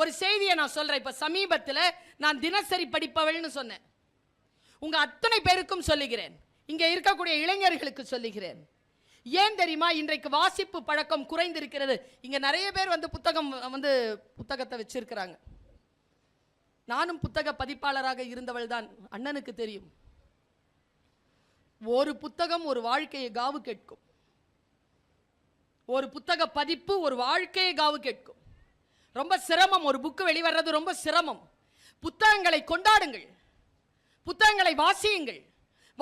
ஒரு செய்தியை நான் சொல்கிறேன் இப்போ சமீபத்தில் நான் தினசரி படிப்பவள்னு சொன்னேன். உங்கள் அத்தனை பேருக்கும் சொல்லுகிறேன். இங்கே இருக்கக்கூடிய இளைஞர்களுக்கு சொல்லுகிறேன். ஏன் தெரியுமா? இன்றைக்கு வாசிப்பு பழக்கம் குறைந்திருக்கிறது. இங்கே நிறைய பேர் வந்து புத்தகம் வந்து புத்தகத்தை வச்சிருக்கிறாங்க. நானும் புத்தக பதிப்பாளராக இருந்தவள் தான் அண்ணனுக்கு தெரியும். ஒரு புத்தகம் ஒரு வாழ்க்கையை காவு கேட்கும். ஒரு புத்தக பதிப்பு ஒரு வாழ்க்கையை காவு கேட்கும். ரொம்ப சிரமம். ஒரு புக்கு வெளிவர்றது ரொம்ப சிரமம். புத்தகங்களை கொண்டாடுங்கள். புத்தகங்களை வாசியுங்கள்.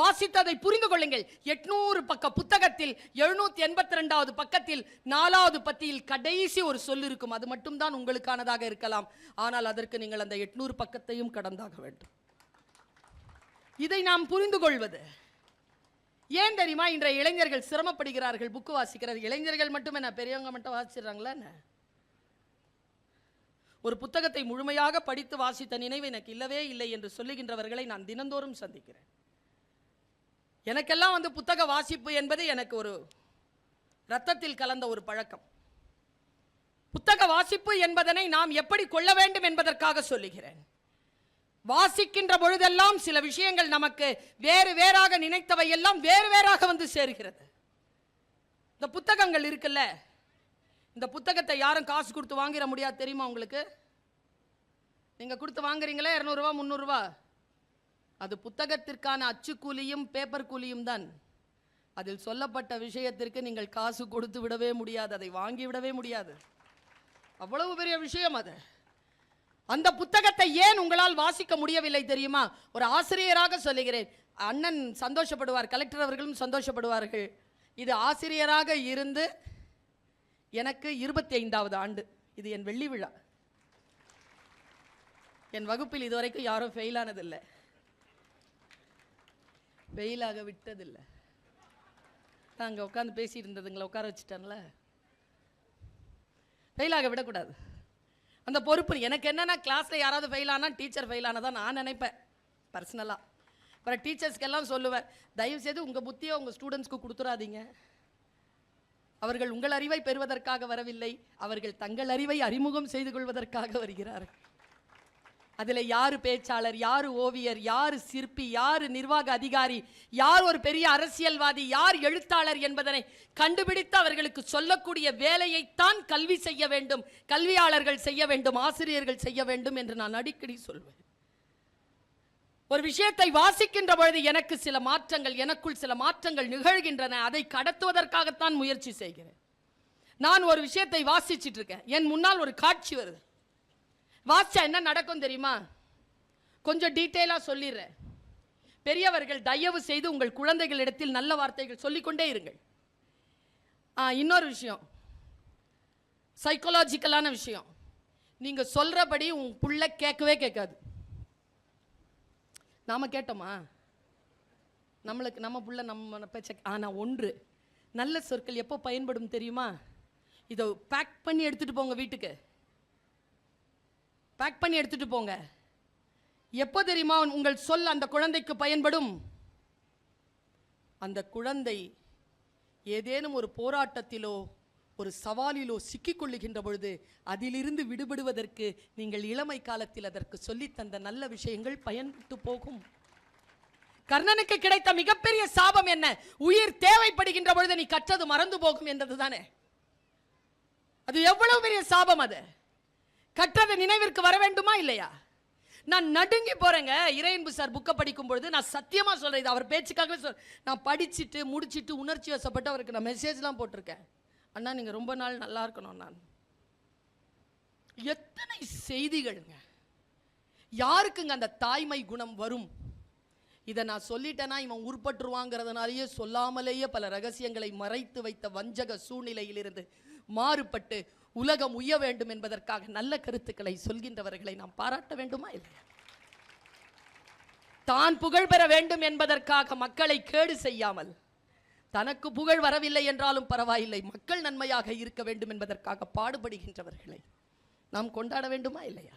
வாசித்ததை புரிந்து கொள்ளுங்கள். எட்நூறு பக்க புத்தகத்தில் எழுநூத்தி எண்பத்தி ரெண்டாவது பக்கத்தில் நாலாவது பத்தியில் கடைசி ஒரு சொல் இருக்கும். அது மட்டும்தான் உங்களுக்கானதாக இருக்கலாம். ஆனால் அதற்கு நீங்கள் அந்த எட்நூறு பக்கத்தையும் கடந்தாக வேண்டும். இதை நாம் புரிந்து கொள்வது. ஏன் தெரியுமா? இன்றைய இளைஞர்கள் சிரமப்படுகிறார்கள். புக்கு வாசிக்கிறது இளைஞர்கள் மட்டுமே நான் பெரியவங்க மட்டும் வாசிடுறாங்களா என்ன? ஒரு புத்தகத்தை முழுமையாக படித்து வாசித்த நினைவு எனக்கு இல்லவே இல்லை என்று சொல்லுகின்றவர்களை நான் தினந்தோறும் சந்திக்கிறேன். எனக்கெல்லாம் வந்து புத்தக வாசிப்பு என்பது எனக்கு ஒரு ரத்தத்தில் கலந்த ஒரு பழக்கம். புத்தக வாசிப்பு என்பதனை நாம் எப்படி கொள்ள வேண்டும் என்பதற்காக சொல்லுகிறேன். வாசிக்கின்ற பொழுதெல்லாம் சில விஷயங்கள் நமக்கு வேறு வேறாக நினைத்தவை எல்லாம் வேறு வேறாக வந்து சேர்கிறது. இந்த புத்தகங்கள் இருக்குல்ல? இந்த புத்தகத்தை யாரும் காசு கொடுத்து வாங்கிட முடியாது தெரியுமா உங்களுக்கு? நீங்கள் கொடுத்து வாங்குறீங்களா இரநூறுவா முந்நூறுரூவா அது புத்தகத்திற்கான அச்சுக்கூலியும் பேப்பர் கூலியும் தான். அதில் சொல்லப்பட்ட விஷயத்திற்கு நீங்கள் காசு கொடுத்து விடவே முடியாது அதை வாங்கி விடவே முடியாது. அவ்வளவு பெரிய விஷயம் அது. அந்த புத்தகத்தை ஏன் உங்களால் வாசிக்க முடியவில்லை தெரியுமா? ஒரு ஆசிரியராக சொல்லுகிறேன். அண்ணன் சந்தோஷப்படுவார் கலெக்டர் அவர்களும் சந்தோஷப்படுவார்கள். இது ஆசிரியராக இருந்து எனக்கு இருபத்தி ஐந்தாவது ஆண்டு. இது என் வெள்ளி விழா. என் வகுப்பில் இதுவரைக்கும் யாரும் ஃபெயில் ஆனதில்லை. ஃபெயிலாக விட்டதில்லை. நான் அங்கே உட்காந்து பேசிட்டு இருந்ததுங்களை உட்கார வச்சுட்டேன்ல. ஃபெயிலாக விடக்கூடாது. அந்த பொறுப்பு எனக்கு என்னன்னா கிளாஸில் யாராவது ஃபெயில் ஆனால் டீச்சர் ஃபெயில் ஆனதான் நான் நினைப்பேன் பர்சனலாக அப்புறம் டீச்சர்ஸ்க்கெல்லாம் சொல்லுவேன் தயவுசெய்து உங்கள் புத்தியை உங்கள் ஸ்டூடெண்ட்ஸ்க்கு கொடுத்துடாதீங்க அவர்கள் உங்கள் அறிவை பெறுவதற்காக வரவில்லை. அவர்கள் தங்கள் அறிவை அறிமுகம் செய்து கொள்வதற்காக வருகிறார்கள். அதில் யார் பேச்சாளர் யார் ஓவியர் யார் சிற்பி யார் நிர்வாக அதிகாரி யார் ஒரு பெரிய அரசியல்வாதி யார் எழுத்தாளர் என்பதனை கண்டுபிடித்து அவர்களுக்கு சொல்லக்கூடிய வேலையைத்தான் கல்வி செய்ய வேண்டும். கல்வியாளர்கள் செய்ய வேண்டும் ஆசிரியர்கள் செய்ய வேண்டும் என்று நான் அடிக்கடி சொல்வேன். ஒரு விஷயத்தை வாசிக்கின்ற பொழுது எனக்கு சில மாற்றங்கள் எனக்குள் சில மாற்றங்கள் நிகழ்கின்றன. அதை கடத்துவதற்காகத்தான் முயற்சி செய்கிறேன். நான் ஒரு விஷயத்தை வாசிச்சிட்டு இருக்கேன். என் முன்னால் ஒரு காட்சி வருது. வாசிச்சா என்ன நடக்கும் தெரியுமா? கொஞ்சம் டீட்டெயிலாக சொல்லிடுறேன். பெரியவர்கள் தயவு செய்து உங்கள் குழந்தைகளிடத்தில் நல்ல வார்த்தைகள் சொல்லிக்கொண்டே இருங்கள். ஆ இன்னொரு விஷயம். சைக்கலாஜிக்கலான விஷயம். நீங்கள் சொல்கிறபடி உன் புள்ள கேட்கவே கேட்காது. நாம் கேட்டோமா? நம்மளுக்கு நம்ம புள்ள நம்ம பேச்ச ஆனால் ஒன்று. நல்ல சொற்கள் எப்போ பயன்படும் தெரியுமா? இதை பேக் பண்ணி எடுத்துகிட்டு போங்க வீட்டுக்கு. பேக் பண்ணி எடுத்துகிட்டு போங்க. எப்போ தெரியுமா உங்கள் சொல் அந்த குழந்தைக்கு பயன்படும்? அந்த குழந்தை ஏதேனும் ஒரு போராட்டத்திலோ ஒரு சவாலிலோ சிக்கிக்கொள்ளுகின்ற பொழுது அதிலிருந்து விடுபடுவதற்கு நீங்கள் இளமை காலத்தில் அதற்கு சொல்லித்தந்த நல்ல விஷயங்கள் பயன்பட்டு போகும். கர்ணனுக்கு கிடைத்த மிகப்பெரிய சாபம் என்ன? உயிர் தேவைப்படுகின்ற பொழுது நீ கற்றது மறந்து போகும் என்றது தானே. அது எவ்வளவு பெரிய சாபம் அது? கற்றது நினைவிற்கு வர வேண்டுமா இல்லையா? நான் நடுங்கி போறேங்க. இறையன்பு சார் புக்கை படிக்கும் பொழுது நான் சத்தியமா சொல்றேன். இது அவர் பேச்சுக்காகவே சொல் நான் படிச்சுட்டு முடிச்சிட்டு உணர்ச்சி வசப்பட்டு அவருக்கு நான் மெசேஜ்லாம் போட்டிருக்கேன். அண்ணா நீங்க ரொம்ப நாள் நல்லா இருக்கணும் நான். எத்தனை செய்திகள்ங்க? யாருக்குங்க அந்த தாய்மை குணம் வரும்? இதை நான் சொல்லிட்டேன்னா இவன் உருப்பட்டுருவாங்கிறதுனாலேயே சொல்லாமலேயே பல ரகசியங்களை மறைத்து வைத்த வஞ்சக சூழ்நிலையிலிருந்து மாறுபட்டு உலகம் உய்ய வேண்டும் என்பதற்காக நல்ல கருத்துக்களை சொல்கின்றவர்களை நாம் பாராட்ட வேண்டுமா இல்லையா? தான் புகழ் பெற வேண்டும் என்பதற்காக மக்களை கேடு செய்யாமல் தனக்கு புகழ் வரவில்லை என்றாலும் பரவாயில்லை. மக்கள் நன்மையாக இருக்க வேண்டும் என்பதற்காக பாடுபடுகின்றவர்களை நாம் கொண்டாட வேண்டுமா இல்லையா?